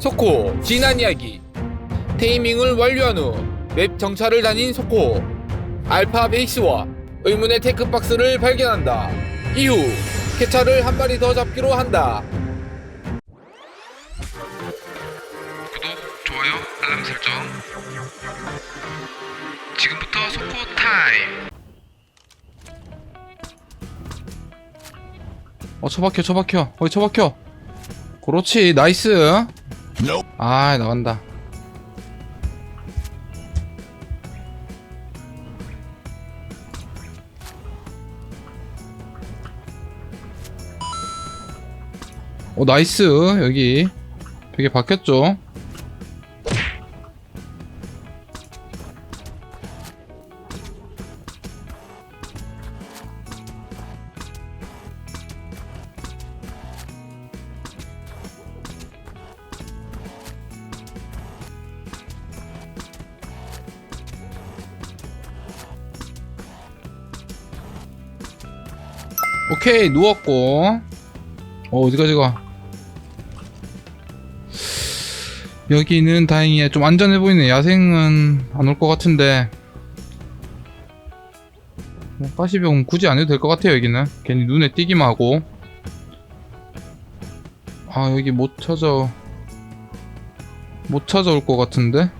소코 지난 이야기. 테이밍을 완료한 후 맵 정찰을 다닌 소코 알파 베이스와 의문의 테크박스를 발견한다. 이후 캐차를 한 마리 더 잡기로 한다. 구독, 좋아요, 알람 설정. 지금부터 소코 타임. 어 처박혀 처박혀. 어이 처박혀. 그렇지 나이스 아 나간다. 어 나이스. 여기. 되게 바뀌었죠 오케이 누웠고. 어 어디까지 가 여기는 다행이야. 좀 안전해 보이네. 야생은 안 올 것 같은데. 뭐, 가시병 굳이 안 해도 될 것 같아요 여기는. 괜히 눈에 띄기만 하고. 아 여기 못 찾아. 못 찾아올 것 같은데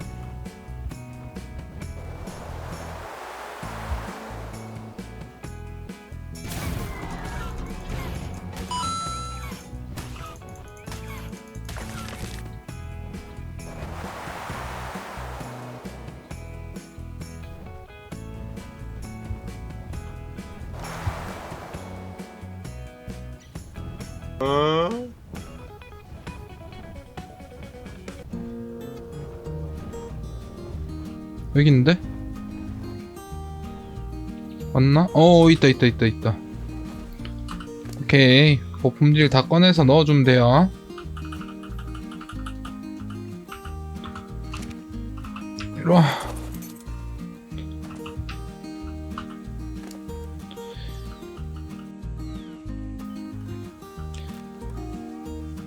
여기 있는데? 맞나? 어 있다 있다 있다 있다. 오케이. 거품질 다 꺼내서 넣어주면 돼요. 이리와.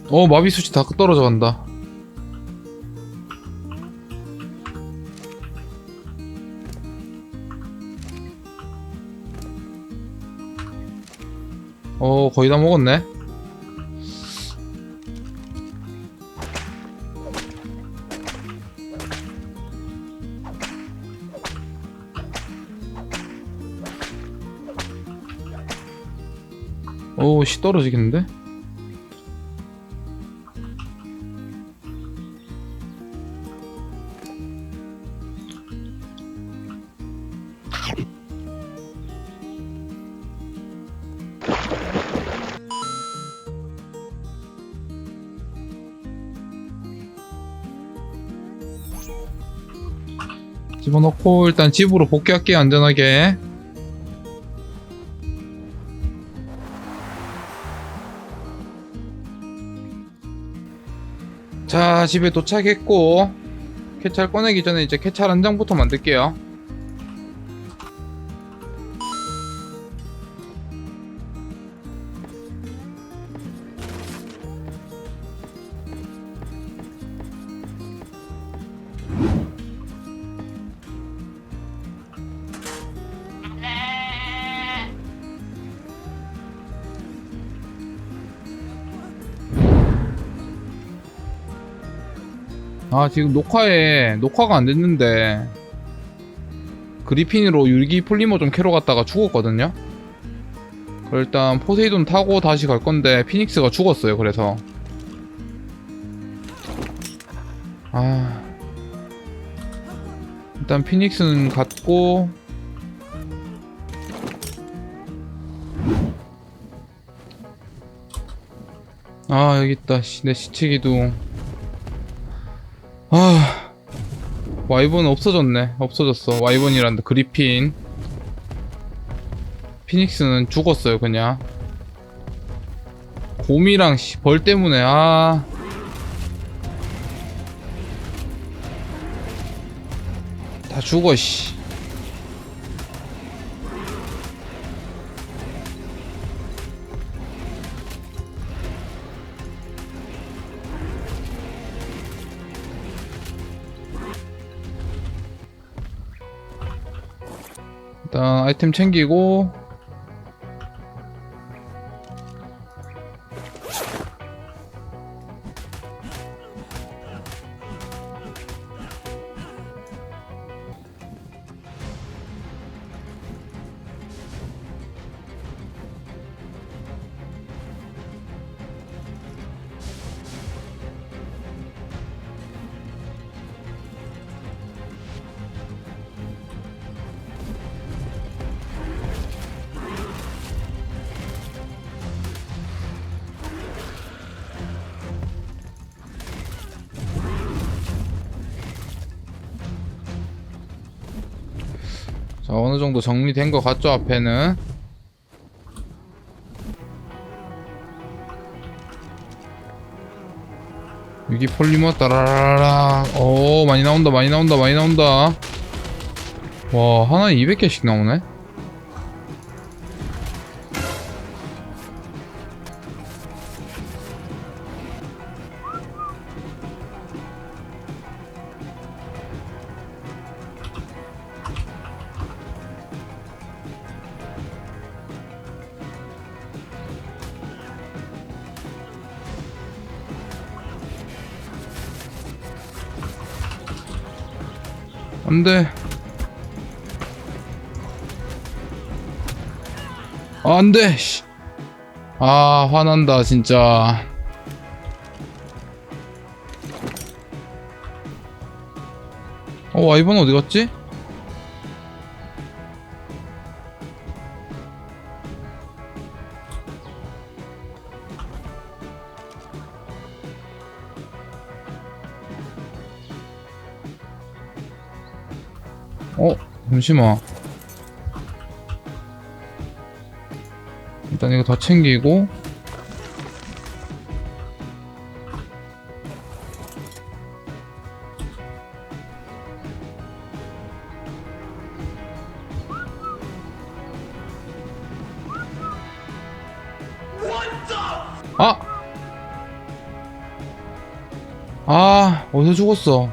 어 마비 수치 다 떨어져 간다 어 거의 다 먹었네 오씨 떨어지겠는데? 집어넣고 일단 집으로 복귀할게요 안전하게. 자 집에 도착했고 캐찰 꺼내기 전에 이제 캐찰 한 장부터 만들게요 아 지금 녹화에 녹화가 안 됐는데 그리핀으로 유기 폴리머 좀 캐러 갔다가 죽었거든요. 일단 포세이돈 타고 다시 갈 건데 피닉스가 죽었어요 그래서. 아. 일단 피닉스는 갔고 아 여기 있다. 씨, 내 시체 기둥 와이번 없어졌네. 없어졌어. 와이번이란다. 그리핀. 피닉스는 죽었어요 그냥. 곰이랑 씨, 벌 때문에 아. 다 죽어 씨 아이템 챙기고 자 어느 정도 정리된 것 같죠 앞에는? 위기 폴리머 따라라라 오 많이 나온다 많이 나온다 많이 나온다. 와 하나에 200개씩 나오네 안돼 아, 안돼 씨. 아 화난다 진짜 어 와이번 어디 갔지? 잠시만 일단 이거 다 챙기고 아! 아, 어디서 죽었어?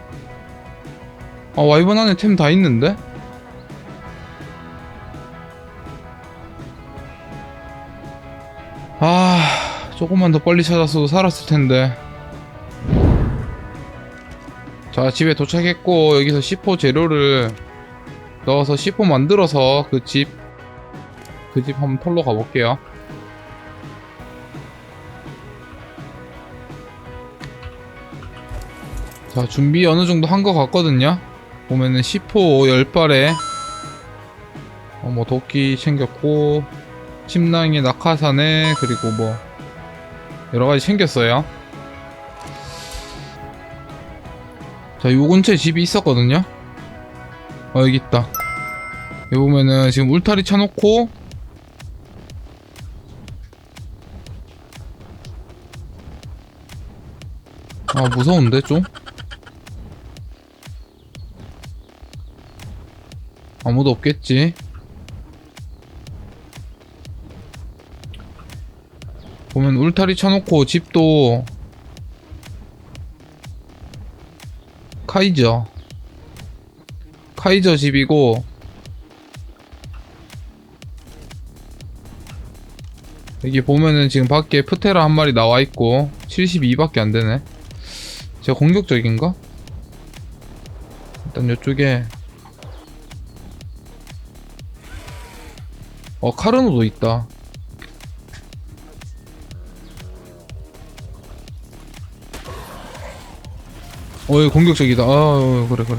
아, 와이번 안에 템 다 있는데? 아, 조금만 더 빨리 찾았어도 살았을 텐데. 자, 집에 도착했고, 여기서 C4 재료를 넣어서 C4 만들어서 그 집, 그 집 한번 털러 가볼게요. 자, 준비 어느 정도 한 것 같거든요. 보면은 C4 10발에, 어, 뭐, 도끼 챙겼고, 침낭에 낙하산에, 그리고 뭐, 여러가지 챙겼어요. 자, 요 근처에 집이 있었거든요. 어, 여기 있다. 여기 보면은 지금 울타리 쳐놓고, 아, 무서운데, 좀? 아무도 없겠지. 울타리 쳐놓고 집도 카이저 카이저 집이고 여기 보면은 지금 밖에 프테라 한 마리 나와 있고 72밖에 안 되네. 제가 공격적인가? 일단 이쪽에 어 카르노도 있다. 어이 공격적이다. 아 어, 그래 그래.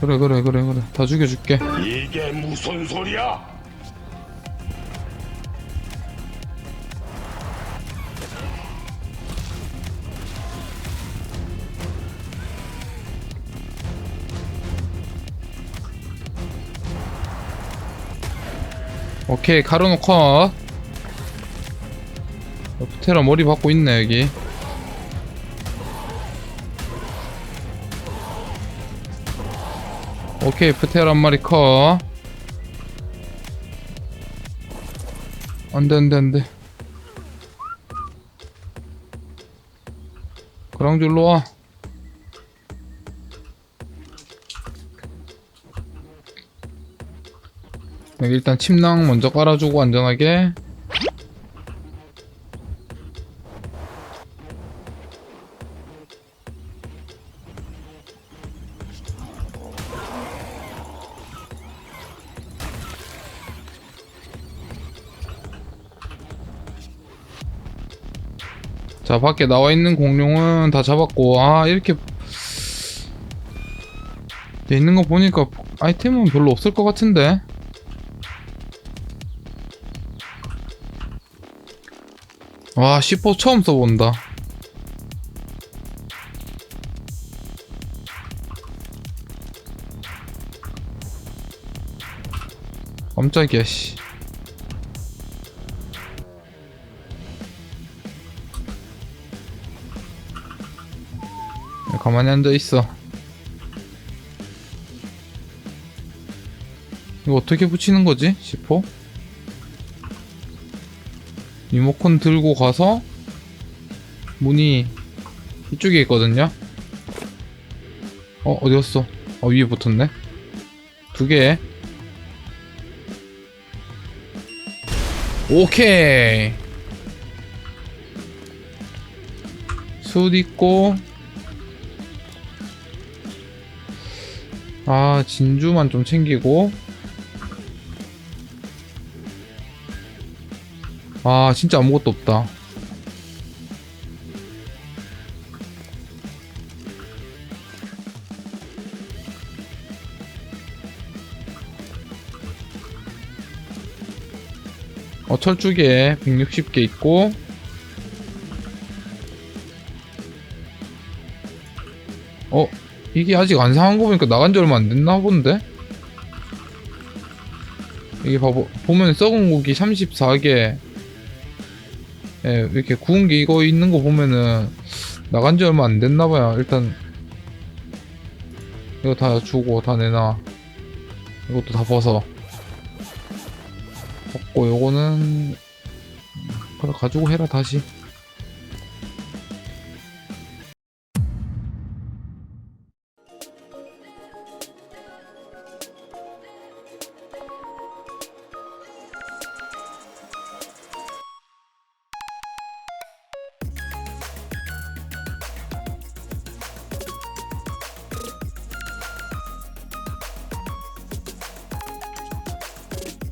그래 그래 그래 그래 다 죽여줄게. 이게 무슨 소리야? 오케이 카르노 컷. 어, 프테라 머리 받고 있네 여기. 오케이 프테라 한 마리 컷. 안돼 안돼 안돼. 그랑줄로 와. 여기 일단 침낭 먼저 깔아주고 안전하게 자 밖에 나와 있는 공룡은 다 잡았고 아 이렇게 돼 있는 거 보니까 아이템은 별로 없을 것 같은데. 와 C4 처음 써본다. 깜짝이야 씨 가만히 앉아 있어. 이거 어떻게 붙이는 거지? C4? 리모컨 들고 가서 문이 이쪽에 있거든요. 어 어디 갔어? 어 위에 붙었네. 두 개. 오케이. 숯 있고 아 진주만 좀 챙기고. 아 진짜 아무것도 없다. 어 철쭉에 160개 있고. 어 이게 아직 안 상한 거 보니까 나간 지 얼마 안 됐나 본데? 이게 봐보, 보면 썩은 고기 34개 예, 이렇게 구운 게 이거 있는 거 보면은 나간 지 얼마 안 됐나 봐요. 일단 이거 다 주고 다 내놔. 이것도 다 벗어. 벗고 요거는 그래 가지고 해라 다시.